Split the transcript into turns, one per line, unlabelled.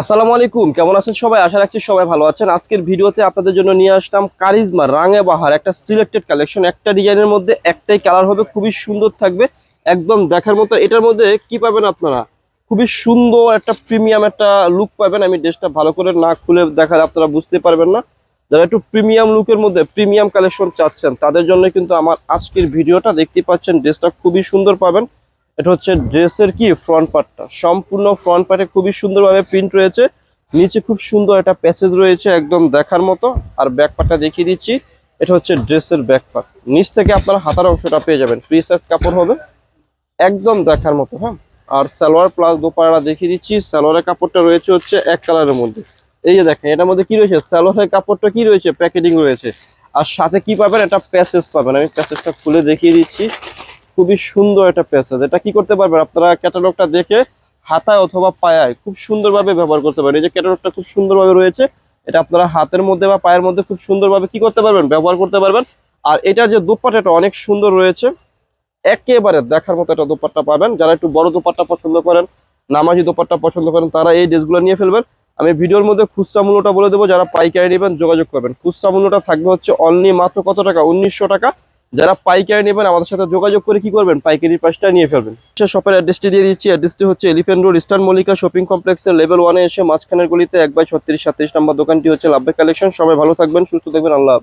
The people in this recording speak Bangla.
আসসালামু আলাইকুম, কেমন আছেন সবাই? আশা রাখছি সবাই ভালো আছেন। আজকের ভিডিওতে আপনাদের জন্য নিয়ে আসলাম কারিজমা রাঙে বাহার, একটা সিলেক্টেড কালেকশন একটা ডিজাইনের মধ্যে একটাই কালার হবে, খুবই সুন্দর থাকবে, একদম দেখার মতো। এটার মধ্যে কি পাবেন আপনারা? খুবই সুন্দর একটা প্রিমিয়াম একটা লুক পাবেন। আমি ড্রেসটা ভালো করে না খুলে দেখালে আপনারা বুঝতে পারবেন না। যারা একটু প্রিমিয়াম লুকের মধ্যে প্রিমিয়াম কালেকশন চাচ্ছেন, তাদের জন্য কিন্তু আমার আজকের ভিডিওটা দেখতে পাচ্ছেন ড্রেসটা খুবই সুন্দর পাবেন। এটা হচ্ছে ড্রেসের কি ফ্রন্ট পার্টটা সম্পূর্ণ ফ্রন্ট পার্টে খুবই সুন্দরভাবে প্রিন্ট রয়েছে। নিচে খুব সুন্দর একটা প্যাসেজ রয়েছে একদম দেখার মতো। আর ব্যাক পার্টটা দেখিয়ে দিচ্ছি। এটা হচ্ছে ড্রেসের ব্যাক পার্ট নিচ থেকে আপনারা হাতার অংশটা পেয়ে যাবেন। ফ্রি সাইজ কাপড় হবে। একদম দেখার মতো হ্যাঁ? আর সালোয়ার প্লাস দোপাড়া দেখিয়ে দিচ্ছি। সালোয়ারের কাপড়টা রয়েছে হচ্ছে এক কালারের মধ্যে। এই যে দেখেন, এটার মধ্যে কি রয়েছে? সালোয়ারের কাপড়টা কি রয়েছে? প্যাকেটিং রয়েছে। আর সাথে কি পাবেন? একটা প্যাসেজ পাবেন। আমি প্যাসেজটা খুলে দেখিয়ে দিচ্ছি। খুবই সুন্দর একটা প্যাসেজ এটা কি করতে পারবেন? আপনারা ক্যাটালগটা দেখে হাতায় অথবা পায়ায় খুব সুন্দরভাবে ব্যবহার করতে পারেন। এই যে ক্যাটালগটা খুব সুন্দরভাবে রয়েছে, এটা আপনারা হাতের মধ্যে বা পায়ের মধ্যে খুব সুন্দরভাবে কি করতে পারবেন? ব্যবহার করতে পারবেন। আর এটার যে দোপাট্টাটা অনেক সুন্দর রয়েছে, একেবারে দেখার মতো একটা দোপাট্টা পাবেন। যারা একটু বড় দোপাট্টা পছন্দ করেন, নামাজি দোপাট্টা পছন্দ করেন, তারা এই ড্রেসগুলো নিয়ে ফেলবেন। আমি ভিডিওর মধ্যে খুচরা মূল্যটা বলে দেবো, যারা পাইকারি নেবেন, যোগাযোগ করবেন। খুচরা মূল্যটা থাকবে হচ্ছে অনলি মাত্র কত টাকা? উনিশশো টাকা। যারা পাইকারি নেবেন, আমাদের সাথে যোগাযোগ করে কি করবেন? পাইকারি প্রাইসটা নিয়ে ফেলবেন। শপের অ্যাড্রেসটি দিয়ে দিচ্ছি। অ্যাড্রেসটি হচ্ছে elephant road eastern Mallika shopping কমপ্লেক্সের লেভেল ওয়ানে এসে মাঝখানের গলিতে এক বাই ছত্রিশ সাতত্রিশ নম্বর দোকানটি হচ্ছে লাভবে কালেকশন সবাই ভালো থাকবেন, সুস্থ থাকবেন, আল্লাহ।